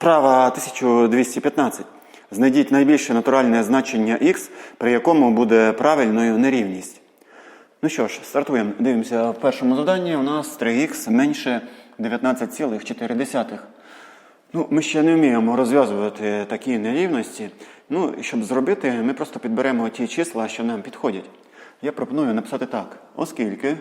Вправа 1215. Знайдіть найбільше натуральне значення х, при якому буде правильною нерівність. Ну що ж, стартуємо. Дивимося, в першому завданні у нас 3х менше 19,4. Ну, ми ще не вміємо розв'язувати такі нерівності. Ну, і щоб зробити, ми просто підберемо ті числа, що нам підходять. Я пропоную написати так. Оскільки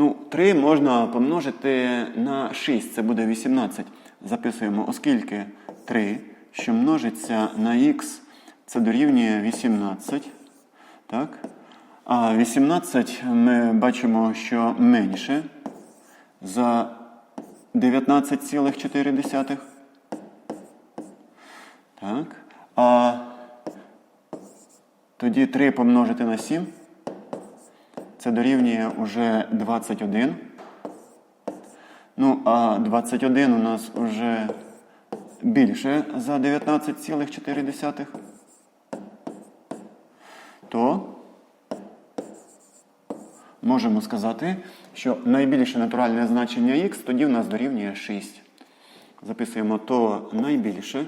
Ну, 3 можна помножити на 6, це буде 18. Записуємо, оскільки 3, що множиться на х, це дорівнює 18. Так? А 18 ми бачимо, що менше за 19,4. Так. А тоді 3 помножити на 7. Це дорівнює уже 21. Ну, а 21 у нас вже більше за 19,4. То можемо сказати, що найбільше натуральне значення х тоді у нас дорівнює 6. Записуємо то найбільше.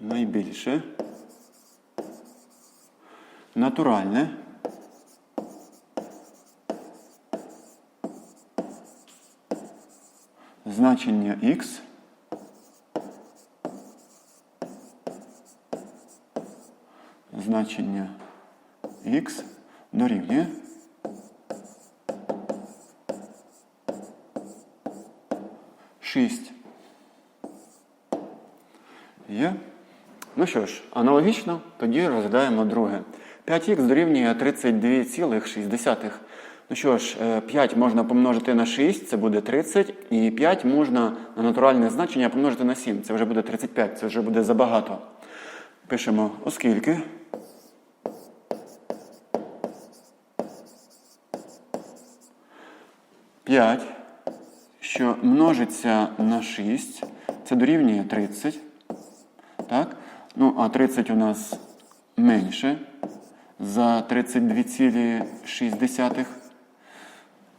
Найбільше натуральне. Значення х значення х дорівнює шість. Є? Ну що ж, аналогічно, тоді розглядаємо друге. 5х дорівнює 32,6. Ну що ж, е, 5 можна помножити на 6, це буде 30, і 5 можна на натуральне значення помножити на 7, це вже буде 35, це вже буде забагато. Пишемо, оскільки. П'ять, що множиться на 6, це дорівнює 30. Так? Ну, а 30 у нас менше за 32,6.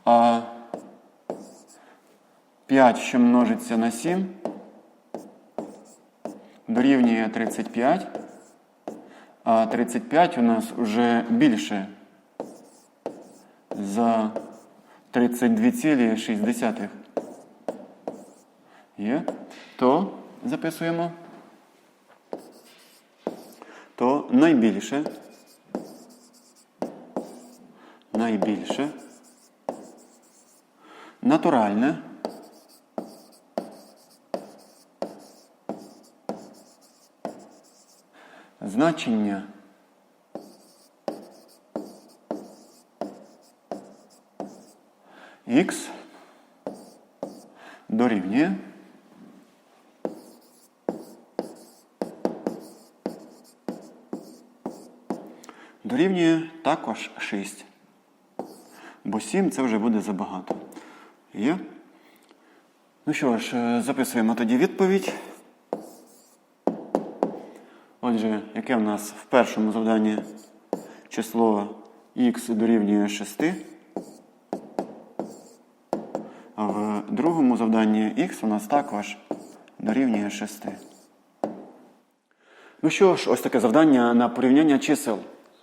А 5, що множиться на 7, дорівнює 35. А 35 у нас вже більше за 32,6. Є? То записуємо. То найбільше. Найбільше. Натуральне. Значення х дорівнює дорівнює також 6. Бо 7 це вже буде забагато. Є? Ну що ж, е, записуємо тоді відповідь. Отже, яке в нас в першому завданні число х дорівнює 6, а в другому завданні х у нас також дорівнює 6. Ну що ж, ось таке завдання на порівняння чисел.